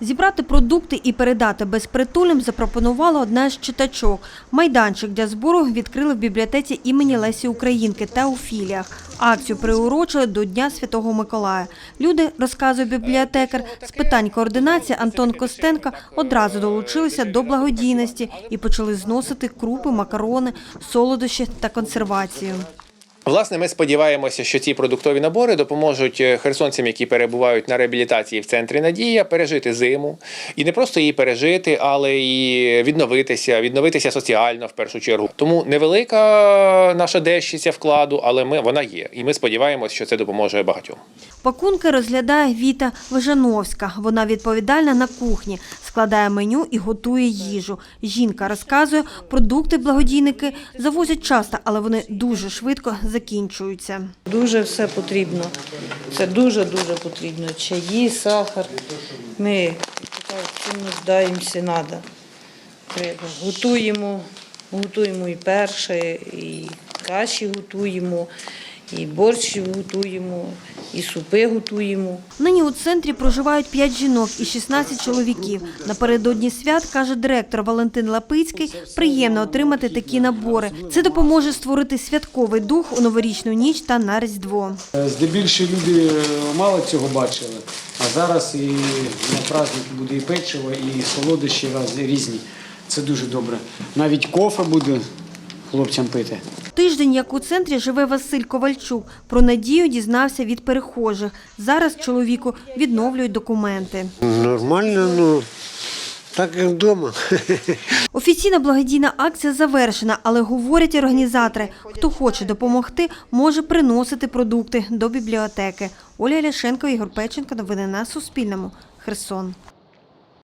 Зібрати продукти і передати безпритульним запропонувала одна з читачок. Майданчик для збору відкрили в бібліотеці імені Лесі Українки та у філіях. Акцію приурочили до Дня Святого Миколая. Люди, розказує бібліотекар, з питань координації Антон Костенко одразу долучилися до благодійності і почали зносити крупи, макарони, солодощі та консервацію. Власне, ми сподіваємося, що ці продуктові набори допоможуть е, херсонцям, які перебувають на реабілітації в центрі Надія, пережити зиму і не просто її пережити, але і відновитися, відновитися соціально в першу чергу. Тому невелика наша дещиця вкладу, але ми вона є, і ми сподіваємося, що це допоможе багатьом. Пакунки розглядає Віта Вижановська. Вона відповідальна на кухні, складає меню і готує їжу. Жінка розказує, продукти благодійники завозять часто, але вони дуже швидко закінчуються. Дуже все потрібно. Це дуже-дуже потрібно. Чаї, сахар. Ми цим нуждаємося, треба. Треба. Готуємо, готуємо і перше, і каші готуємо, і борщ готуємо, і супи готуємо. Нині у центрі проживають 5 жінок і 16 чоловіків. Напередодні свят, каже директор Валентин Лапицький, приємно отримати такі набори. Це допоможе створити святковий дух у новорічну ніч та на Різдво. Здебільшого люди е, мало цього бачили, а зараз і на праздник буде і печиво, і солодощі різні. Це дуже добре. Навіть кофе буде хлопцям пити. Тиждень, як у центрі, живе Василь Ковальчук. Про надію дізнався від перехожих. Зараз чоловіку відновлюють документи. Нормально, ну так як вдома. Офіційна благодійна акція завершена, але говорять організатори, хто хоче допомогти, може приносити продукти до бібліотеки. Оля Ляшенко, Ігор Печенко. Новини на Суспільному. Херсон.